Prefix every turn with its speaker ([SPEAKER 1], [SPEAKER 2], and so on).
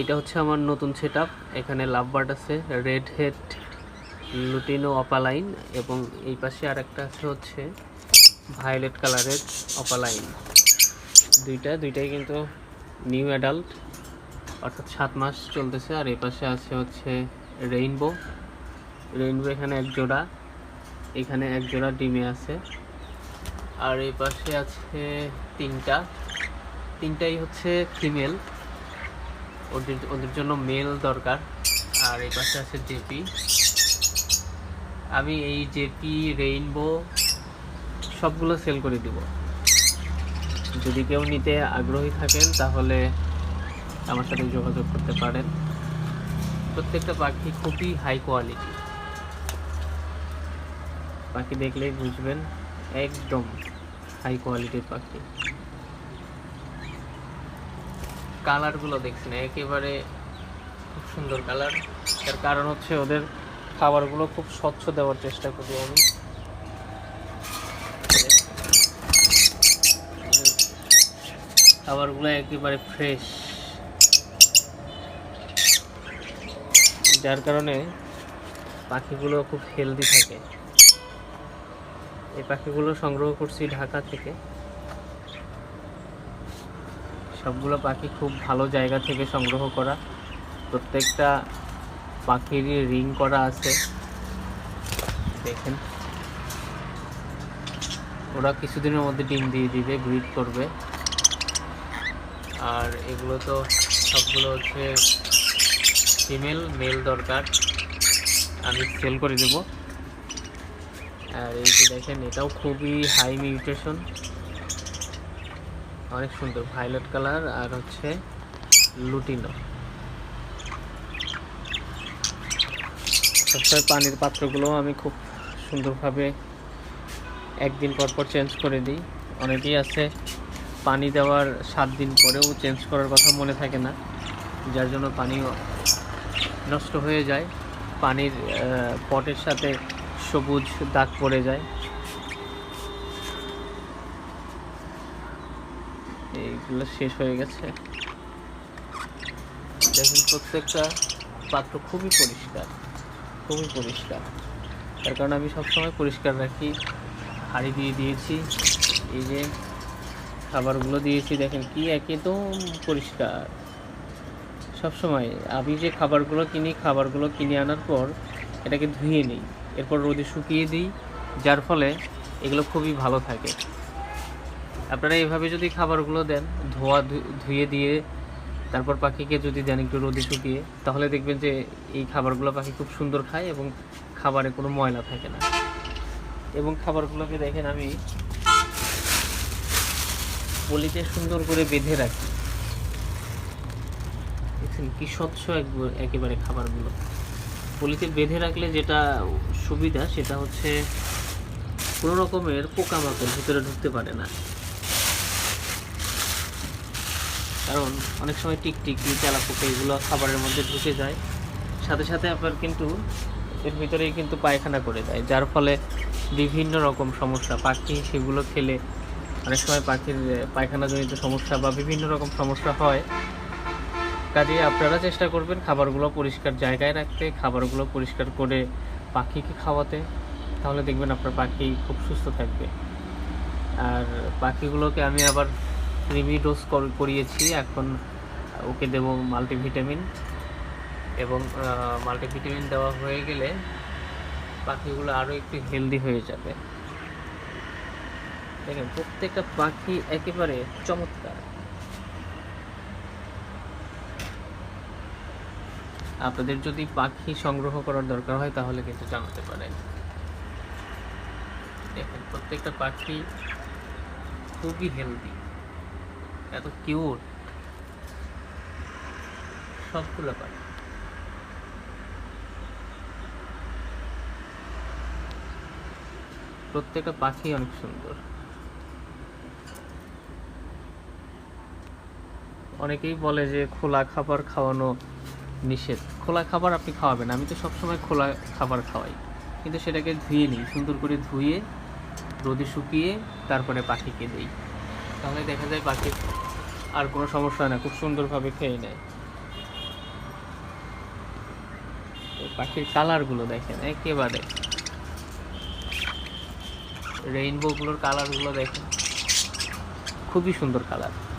[SPEAKER 1] এটা হচ্ছে আমার নতুন সেট এখানে লাভ বার্ড আছে রেড হেড লুটিনো অপালাইন এবং এই পাশে আর একটা আছে হচ্ছে ভায়োলেট কালারের অপালাইন দুইটা, দুইটাই কিন্তু নিউ অ্যাডাল্ট অর্থাৎ সাত মাস চলতেছে। আর এই পাশে আছে হচ্ছে রেইনবো রেইনবো এখানে এক জোড়া, এখানে এক জোড়া ডিমে আছে। আর এই পাশে আছে তিনটা। তিনটাই হচ্ছে ফিমেল ওদের ওদের জন্য মেল দরকার। আর এই পাশে আছে জেপি আমি এই জেপি রেইনবো সবগুলো সেল করে দিব। যদি কেউ নিতে আগ্রহী থাকেন, তাহলে আমার সাথে যোগাযোগ করতে পারেন। প্রত্যেকটা পাখি খুবই হাই কোয়ালিটি পাখি দেখলেই বুঝবেন, একদম হাই কোয়ালিটির পাখি। কালারগুলো দেখছেন একেবারে খুব সুন্দর কালার। তার কারণ হচ্ছে ওদের খাবারগুলো খুব স্বচ্ছ দেওয়ার চেষ্টা করি আমি। খাবারগুলো একেবারে ফ্রেশ যার কারণে পাখিগুলো খুব হেলদি থাকে। এই পাখিগুলো সংগ্রহ করছি ঢাকা থেকে। সবগুলো পাখি খুব ভালো জায়গা থেকে সংগ্রহ করা। প্রত্যেকটা পাখিরই রিং করা আছে। দেখেন। ওরা কিছুদিনের মধ্যে ডিম দিয়ে দিবে, ব্রিড করবে। আর এগুলো তো সবগুলো হচ্ছে ফিমেল, মেল দরকার। আমি সেল করে দেব। আর এই যে দেখেন, এটাও খুবই হাই মিউটেশন। অনেক সুন্দর ভায়োলেট কালার আর হচ্ছে লুটিনো। সবসময় পানির পাত্রগুলো আমি খুব সুন্দরভাবে একদিন পর পর চেঞ্জ করে দিই। অনেকেই আছে পানি দেওয়ার সাত দিন পরেও চেঞ্জ করার কথা মনে থাকে না, যার জন্য পানি নষ্ট হয়ে যায়। পানির পটের সাথে সবুজ দাগ পড়ে যায়। এইগুলো শেষ হয়ে গেছে। দেখুন প্রত্যেকটা পাত্র খুবই পরিষ্কার খুবই পরিষ্কার। তার কারণে আমি সবসময় পরিষ্কার রাখি। হাঁড়ি দিয়ে দিয়েছি, এই যে খাবারগুলো দিয়েছি, দেখেন কি একদম পরিষ্কার। সবসময় আমি যে খাবারগুলো কিনি, খাবারগুলো কিনে আনার পর এটাকে ধুয়ে নিই। এরপর রোদে শুকিয়ে দিই, যার ফলে এগুলো খুবই ভালো থাকে। আপনারা এইভাবে যদি খাবারগুলো দেন, ধোয়া ধুয়ে দিয়ে, তারপর পাখিকে যদি দেন একটু রোদে শুকিয়ে, তাহলে দেখবেন যে এই খাবারগুলো পাখি খুব সুন্দর খায় এবং খাবারে কোনো ময়লা থাকে না। এবং খাবারগুলোকে দেখেন আমি পলিতে সুন্দর করে বেঁধে রাখি। দেখছেন কি স্বচ্ছ একব- একেবারে খাবারগুলো। পলিতে বেঁধে রাখলে যেটা সুবিধা, সেটা হচ্ছে কোনো রকমের পোকামাকড় ভিতরে ঢুকতে পারে না। কারণ অনেক সময় টিকটিকি, তেলাপোকা এগুলো খাবারের মধ্যে ঢুকে যায়। সাথে সাথে আপনার কিন্তু এর ভিতরেই কিন্তু পায়খানা করে দেয়, যার ফলে বিভিন্ন রকম সমস্যা। পাখি সেগুলো খেলে অনেক সময় পাখির পায়খানাজনিত সমস্যা বা বিভিন্ন রকম সমস্যা হয়। কাজে আপনারা চেষ্টা করবেন খাবারগুলো পরিষ্কার জায়গায় রাখতে, খাবারগুলো পরিষ্কার করে পাখিকে খাওয়াতে। তাহলে দেখবেন আপনার পাখি খুব সুস্থ থাকবে। আর পাখিগুলোকে আমি আবার ক্রিমি ডোজ করিয়েছি। এখন ওকে দেব মাল্টিভিটামিন এবং মাল্টিভিটামিন দেওয়া হয়ে গেলে পাখিগুলো আরও একটু হেলদি হয়ে যাবে। দেখেন প্রত্যেকটা পাখি একেবারে চমৎকার। আপনাদের যদি পাখি সংগ্রহ করার দরকার হয়, তাহলে কিন্তু জানাতে পারেন। দেখেন, প্রত্যেকটা পাখি খুবই হেলদি এত কিউট সবগুলো পাখি প্রত্যেকটা পাখি অনেক সুন্দর। অনেকেই বলে যে খোলা খাবার খাওয়ানো নিষেধ। খোলা খাবার আপনি খাওয়াবেন আমি তো সবসময় খোলা খাবার খাওয়াই। কিন্তু সেটাকে ধুয়ে নিই। সুন্দর করে ধুয়ে, রোদে শুকিয়ে, তারপরে পাখিকে দিই। তাহলে দেখা যায় পাখি আর কোনো সমস্যা হয় না, খুব সুন্দরভাবে খেয়ে নেয়। পাখির কালারগুলো দেখেন, একেবারে। রেইনবোগুলোর কালারগুলো দেখেন। খুবই সুন্দর কালার।